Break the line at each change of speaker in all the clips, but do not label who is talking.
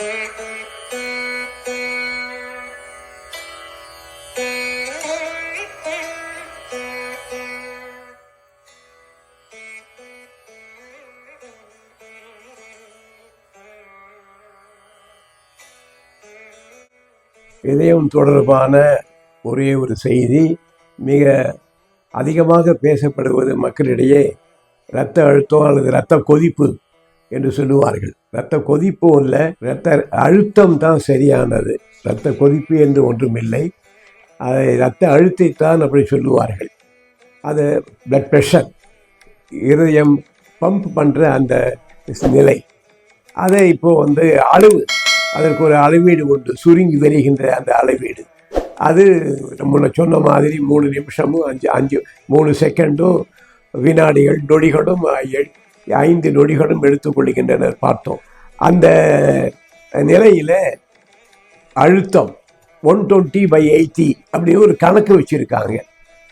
இதயம் தொடர்பான ஒரே ஒரு செய்தி மிக அதிகமாக பேசப்படுவது மக்களிடையே இரத்த அழுத்தம் அல்லது இரத்த கொதிப்பு என்று சொல்லுவார்கள். இரத்த கொதிப்பு இல்லை இரத்த அழுத்தம் தான் சரியானது. இரத்த கொதிப்பு என்று ஒன்றுமில்லை. அதை இரத்த அழுத்தைத்தான் அப்படி சொல்லுவார்கள். அது பிளட் ப்ரெஷர் இருதயம் பம்ப் பண்ணுற அந்த நிலை. அதை இப்போ வந்து அளவு அதற்கு ஒரு அளவீடு உண்டு. சுருங்கி வருகின்ற அந்த அளவீடு. அது முன்ன சொன்ன மாதிரி மூணு நிமிஷமும் அஞ்சு அஞ்சு மூணு செகண்டும் வினாடிகள் நொடிகளும் ஐந்து நொடிகளும் எடுத்துக்கொள்கின்றனர் பார்த்தோம். அந்த நிலையில் அழுத்தம் ஒன் டுவெண்ட்டி பை எயிட்டி அப்படின்னு ஒரு கணக்கு வச்சுருக்காங்க.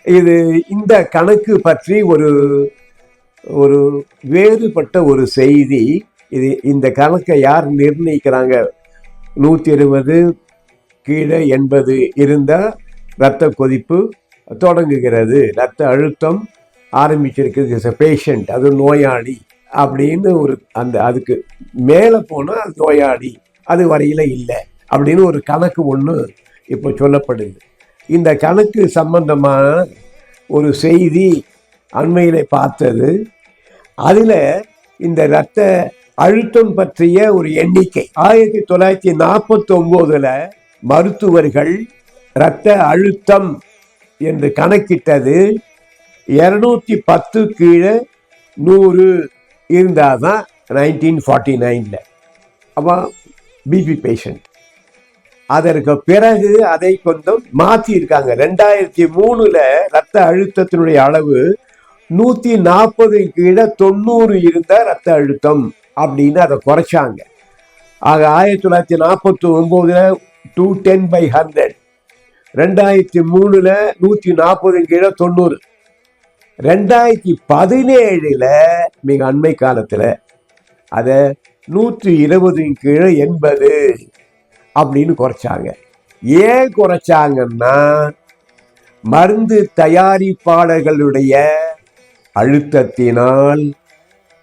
இது இந்த கணக்கு பற்றி ஒரு ஒரு வேறுபட்ட ஒரு செய்தி. இது இந்த கணக்கை யார் நிர்ணயிக்கிறாங்க? நூற்றி இருபது கீழே எண்பது இருந்தால் இரத்த கொதிப்பு தொடங்குகிறது. இரத்த அழுத்தம் ஆரம்பிச்சிருக்குது. பேஷண்ட் அது நோயாளி. அப்படின்னு ஒரு அந்த அதுக்கு மேலே போனால் அது நோயாளி அது வரையில் இல்லை அப்படின்னு ஒரு கணக்கு ஒன்று இப்போ சொல்லப்படுது. இந்த கணக்கு சம்பந்தமான ஒரு செய்தி அண்மையில் பார்த்தது. அதில் இந்த இரத்த அழுத்தம் பற்றிய ஒரு எண்ணிக்கை ஆயிரத்தி தொள்ளாயிரத்தி நாற்பத்தி மருத்துவர்கள் இரத்த அழுத்தம் என்று கணக்கிட்டது. இரநூத்தி பத்து கீழே நூறு இருந்தால் தான் நைன்டீன் ஃபார்ட்டி நைனில் அப்போ பிபி பேஷண்ட் அதற்கு பிறகு அதை கொஞ்சம் மாற்றி இருக்காங்க ரெண்டாயிரத்தி மூணில் ரத்த அழுத்தத்தினுடைய அளவு நூற்றி நாற்பது கீழே தொண்ணூறு இருந்த ரத்த அழுத்தம் அப்படின்னு அதை குறைச்சாங்க. ஆக ஆயிரத்தி தொள்ளாயிரத்தி நாற்பத்தி ஒம்போதில் டூ டென் பை ஹண்ட்ரட் ரெண்டாயிரத்தி மூணில் நூற்றி நாற்பது கீழே தொண்ணூறு. ரெண்டாயிரத்தி பதினேழில் மிக அண்மை காலத்தில் அதை நூற்றி இருபது கீழே எண்பது அப்படின்னு குறைச்சாங்க. ஏன் குறைச்சாங்கன்னா மருந்து தயாரிப்பாளர்களுடைய அழுத்தத்தினால்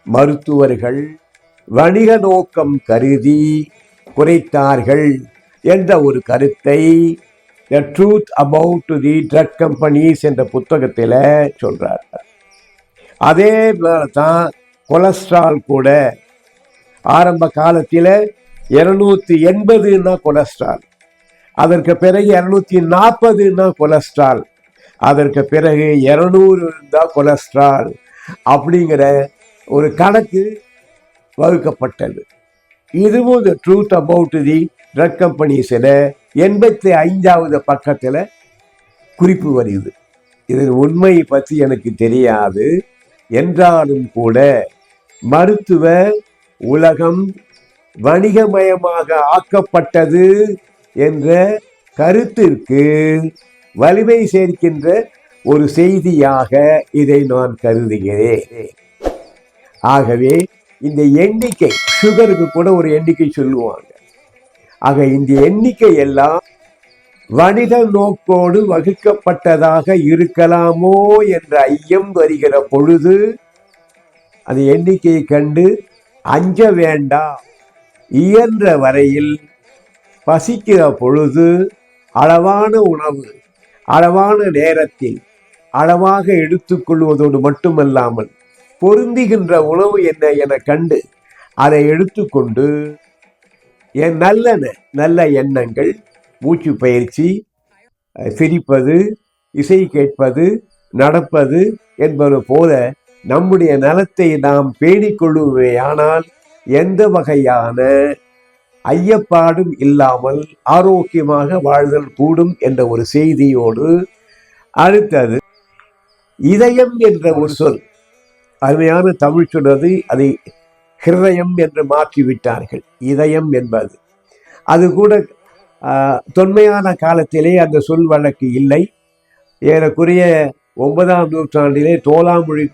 மருத்துவர்கள் வணிக நோக்கம் கருதி குறைத்தார்கள் என்ற ஒரு கருத்தை the truth about the drug companies என்ற புத்தகத்தில் சொல்கிறார் அதே தான் கொலஸ்ட்ரால் கூட ஆரம்ப காலத்தில் இருநூத்தி எண்பதுன்னா கொலஸ்ட்ரால். அதற்கு பிறகு இரநூத்தி நாற்பதுன்னா கொலஸ்ட்ரால். அதற்கு பிறகு இரநூறு இருந்தால் கொலஸ்ட்ரால் அப்படிங்கிற ஒரு கணக்கு வகுக்கப்பட்டது. இதுவும் the truth about the drug கம்பெனிஸில் எண்பத்தி ஐந்தாவது பக்கத்தில் குறிப்பு வருது. இதன் உண்மையை பற்றி எனக்கு தெரியாது. என்றாலும் கூட மருத்துவ உலகம் வணிகமயமாக ஆக்கப்பட்டது என்ற கருத்திற்கு வலிமை சேர்க்கின்ற ஒரு செய்தியாக இதை நான் கருதுகிறேன். ஆகவே இந்த எண்ணிக்கை சுகருக்கு கூட ஒரு எண்ணிக்கை சொல்லுவாங்க. ஆக இந்த எண்ணிக்கை எல்லாம் வணிக நோக்கோடு வகுக்கப்பட்டதாக இருக்கலாமோ என்ற ஐயம் வருகிற பொழுது அந்த எண்ணிக்கையை கண்டு அஞ்ச வேண்டாம் இயன்ற வரையில் பசிக்கிற பொழுது அளவான உணவு அளவான நேரத்தில் அளவாக எடுத்துக்கொள்வதோடு மட்டுமல்லாமல் பொருந்துகின்ற உணவு என்ன என கண்டு அதை எடுத்துக்கொண்டு என் நல்ல நல்ல எண்ணங்கள் மூச்சு பயிற்சி சிரிப்பது இசை கேட்பது நடப்பது என்பது போல நம்முடைய நலத்தை நாம் பேணிக்கொள்ளுவேயானால் எந்த வகையான ஐயப்பாடும் இல்லாமல் ஆரோக்கியமாக வாழ்தல் கூடும் என்ற ஒரு செய்தியோடு அடுத்தது இதயம் என்ற ஒரு சொல். அருமையான தமிழ் சொன்னது அதை ஹிருதயம் என்று மாற்றி விட்டார்கள் இதயம் என்பது. அது கூட தொன்மையான காலத்திலே அந்த சொல் வழக்கு இல்லை. ஏறக்குறைய ஒன்பதாம் நூற்றாண்டிலே தோலாமொழி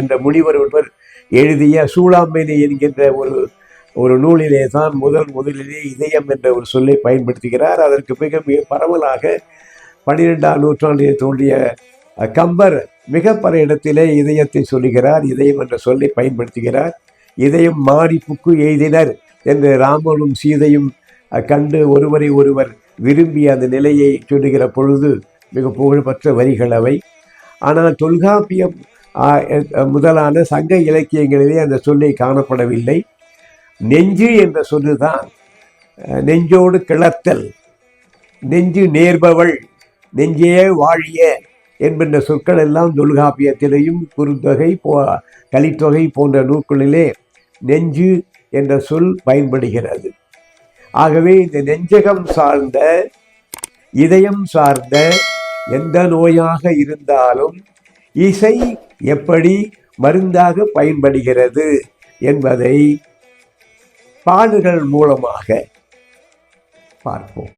என்ற முனிவர் ஒருவர் எழுதிய சூளாம்பேனி என்கின்ற ஒரு ஒரு நூலிலே தான் முதல் முதலிலே இதயம் என்ற ஒரு சொல்லை பயன்படுத்துகிறார். அதற்கு மிக மிக பரவலாக பன்னிரெண்டாம் நூற்றாண்டில் தோன்றிய கம்பர் மிக பல இடத்திலே இதயத்தை சொல்லுகிறார். இதயம் என்ற சொல்லை பயன்படுத்துகிறார். இதயம் மாறி புக்கு எய்தினர் என்று ராமனும் சீதையும் கண்டு ஒருவரை ஒருவர் விரும்பி அந்த நிலையை சொல்லுகிற பொழுது மிக புகழ்பெற்ற வரிகள் அவை. ஆனால் தொல்காப்பியம் முதலான சங்க இலக்கியங்களிலே அந்த சொல்லை காணப்படவில்லை. நெஞ்சு என்ற சொல்லுதான் நெஞ்சோடு கிளத்தல் நெஞ்சு நேர்பவள் நெஞ்சே வாழிய என்கின்ற சொற்கள் எல்லாம் தொல்காப்பியத்திலேயும் குறுந்தொகை போ கலித்தொகை போன்ற நூல்களிலே நெஞ்சு என்ற சொல் பயன்படுகிறது. ஆகவே இந்த நெஞ்சகம் சார்ந்த இதயம் சார்ந்த எந்த நோயாக இருந்தாலும் இசை எப்படி மருந்தாக பயன்படுகிறது என்பதை பாடல்கள் மூலமாக பார்ப்போம்.